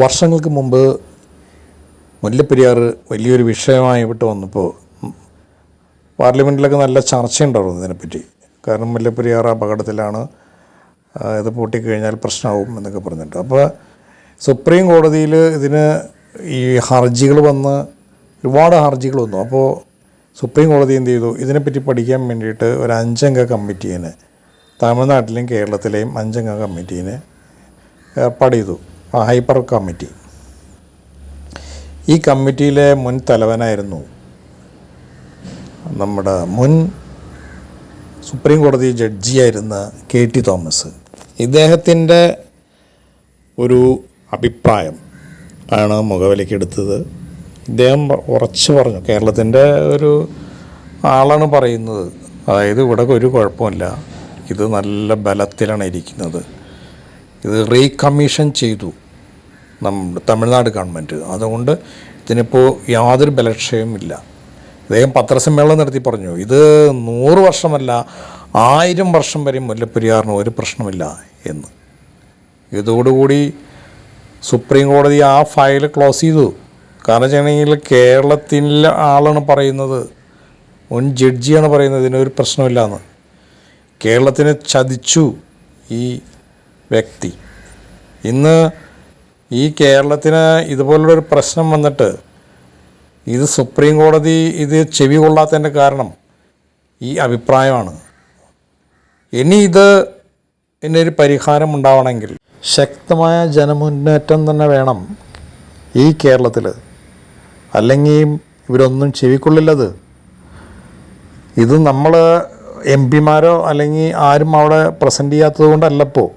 വർഷങ്ങൾക്ക് മുമ്പ് മുല്ലപ്പെരിയാർ വലിയൊരു വിഷയമായിട്ട് വന്നപ്പോൾ പാർലമെന്റിലൊക്കെ നല്ല ചർച്ചയുണ്ടായിരുന്നു ഇതിനെപ്പറ്റി. കാരണം മുല്ലപ്പെരിയാർ അപകടത്തിലാണ് ഇത് പൊട്ടിക്കഴിഞ്ഞാൽ പ്രശ്നമാവും എന്നൊക്കെ പറഞ്ഞിട്ട്. അപ്പോൾ സുപ്രീം കോടതിയിൽ ഇതിന് ഈ ഹർജികൾ വന്ന് ഒരുപാട് ഹർജികൾ വന്നു. അപ്പോൾ സുപ്രീം കോടതി എന്ത് ചെയ്തു? ഇതിനെപ്പറ്റി പഠിക്കാൻ വേണ്ടിയിട്ട് ഒരു അഞ്ചംഗ കമ്മിറ്റീനെ തമിഴ്നാട്ടിലെയും കേരളത്തിലെയും അഞ്ചംഗ കമ്മിറ്റീനെ ഏർപ്പാട് ചെയ്തു. Hyper committee. ഈ കമ്മിറ്റിയിലെ മുൻ തലവനായിരുന്നു നമ്മുടെ മുൻ സുപ്രീം കോടതി ജഡ്ജിയായിരുന്ന കെ ടി തോമസ്. ഇദ്ദേഹത്തിന്റെ ഒരു അഭിപ്രായം ആണ് മുഖവിലേക്ക് എടുത്തത്. ഇദ്ദേഹം ഉറച്ചു പറഞ്ഞു കേരളത്തിന്റെ ഒരു ആളാണ് പറയുന്നത്. അതായത് ഇവിടെ ഒരു കുഴപ്പമില്ല. ഇത് നല്ല ബലത്തിലാണ് ഇരിക്കുന്നത്. ഇത് റീകമ്മീഷൻ ചെയ്തു. തമിഴ്നാട് ഗവൺമെന്റ്. അതുകൊണ്ട് ഇതിനിപ്പോൾ യാതൊരു ബലക്ഷയവും ഇല്ല അദ്ദേഹം പത്രസമ്മേളനം നടത്തി പറഞ്ഞു ഇത് നൂറ് വർഷമല്ല ആയിരം വർഷം വരെ മുല്ലപ്പെരിയാറിന് ഒരു പ്രശ്നമില്ല എന്ന്. ഇതോടുകൂടി സുപ്രീം കോടതി ആ ഫയൽ ക്ലോസ് ചെയ്തു. കാരണം വെച്ചിട്ടുണ്ടെങ്കിൽ കേരളത്തിലെ ആളാണ് പറയുന്നത് മുൻ ജഡ്ജിയാണ് പറയുന്നത് ഇതിനൊരു പ്രശ്നമില്ല എന്ന്. കേരളത്തിനെ ചതിച്ചു ഈ വ്യക്തി. ഇന്ന് ഈ കേരളത്തിന് ഇതുപോലുള്ളൊരു പ്രശ്നം വന്നിട്ട് ഇത് സുപ്രീം കോടതി ഇത് ചെവി കൊള്ളാത്തതിന്റെ കാരണം ഈ അഭിപ്രായമാണ്. ഇനി ഇത് ഇതിനൊരു പരിഹാരം ഉണ്ടാവണമെങ്കിൽ ശക്തമായ ജനമുന്നേറ്റം തന്നെ വേണം ഈ കേരളത്തിൽ. അല്ലെങ്കിൽ ഇവരൊന്നും ചെവിക്കൊള്ളില്ലത്. ഇത് നമ്മൾ എം പിമാരോ അല്ലെങ്കിൽ ആരും അവിടെ പ്രസന്റ് ചെയ്യാത്തത് കൊണ്ടല്ലപ്പോൾ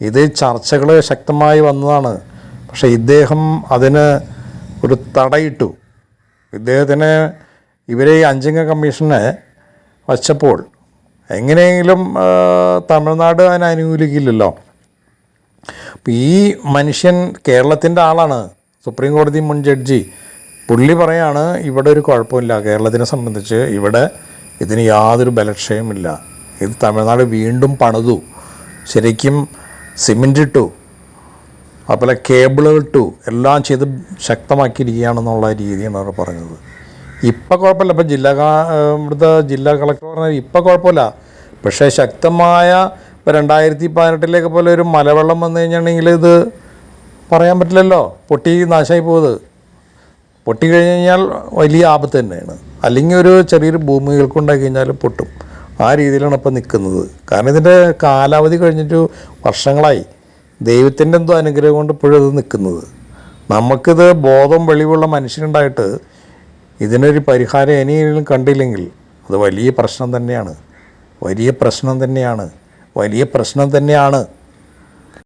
ഇത് ചർച്ചകൾ ശക്തമായി വന്നതാണ്. പക്ഷേ ഇദ്ദേഹം അതിന് ഒരു തടയിട്ടു. ഇദ്ദേഹത്തിന് ഇവരെ ഈ അഞ്ചംഗ കമ്മീഷനെ വച്ചപ്പോൾ എങ്ങനെയെങ്കിലും തമിഴ്നാട് അതിനെ അനുകൂലിക്കില്ലല്ലോ. അപ്പം ഈ മനുഷ്യൻ കേരളത്തിന്റെ ആളാണ്. സുപ്രീം കോടതി മുൻ ജഡ്ജി. പുള്ളി പറയാണ് ഇവിടെ ഒരു കുഴപ്പമില്ല. കേരളത്തിനെ സംബന്ധിച്ച് ഇവിടെ ഇതിന് യാതൊരു ബലക്ഷയമില്ല. ഇത് തമിഴ്നാട് വീണ്ടും പണിതു. ശരിക്കും സിമെന്റ് ഇട്ടു അതുപോലെ കേബിളുകൾ ഇട്ടു എല്ലാം ചെയ്ത് ശക്തമാക്കിയിരിക്കുകയാണെന്നുള്ള രീതിയാണ് അവർ പറഞ്ഞത്. ഇപ്പം കുഴപ്പമില്ല. ഇപ്പം ജില്ലാ ഇവിടുത്തെ ജില്ലാ കളക്ടർ പറഞ്ഞാൽ ഇപ്പം കുഴപ്പമില്ല. പക്ഷേ ശക്തമായ ഇപ്പം രണ്ടായിരത്തി പതിനെട്ടിലേക്ക് പോലെ ഒരു മലവെള്ളം വന്നു കഴിഞ്ഞിട്ടുണ്ടെങ്കിൽ ഇത് പറയാൻ പറ്റില്ലല്ലോ. പൊട്ടി നാശമായി പോകുന്നത് പൊട്ടി കഴിഞ്ഞ് കഴിഞ്ഞാൽ വലിയ ആപത്ത് തന്നെയാണ്. അല്ലെങ്കിൽ ഒരു ചെറിയൊരു ഭൂമികൾക്ക് ഉണ്ടാക്കി കഴിഞ്ഞാൽ പൊട്ടും. ആ രീതിയിലാണ് ഇപ്പോൾ നിൽക്കുന്നത്. കാരണം ഇതിന്റെ കാലാവധി കഴിഞ്ഞിട്ട് വർഷങ്ങളായി. ദൈവത്തിന്റെ എന്തോ അനുഗ്രഹം കൊണ്ട് ഇപ്പോഴും ഇത് നിൽക്കുന്നത്. നമുക്കിത് ബോധം വെളിവുള്ള മനുഷ്യനുണ്ടായിട്ട് ഇതിനൊരു പരിഹാരം ഇനിയെങ്കിലും കണ്ടില്ലെങ്കിൽ അത് വലിയ പ്രശ്നം തന്നെയാണ്. വലിയ പ്രശ്നം തന്നെയാണ്. വലിയ പ്രശ്നം തന്നെയാണ്.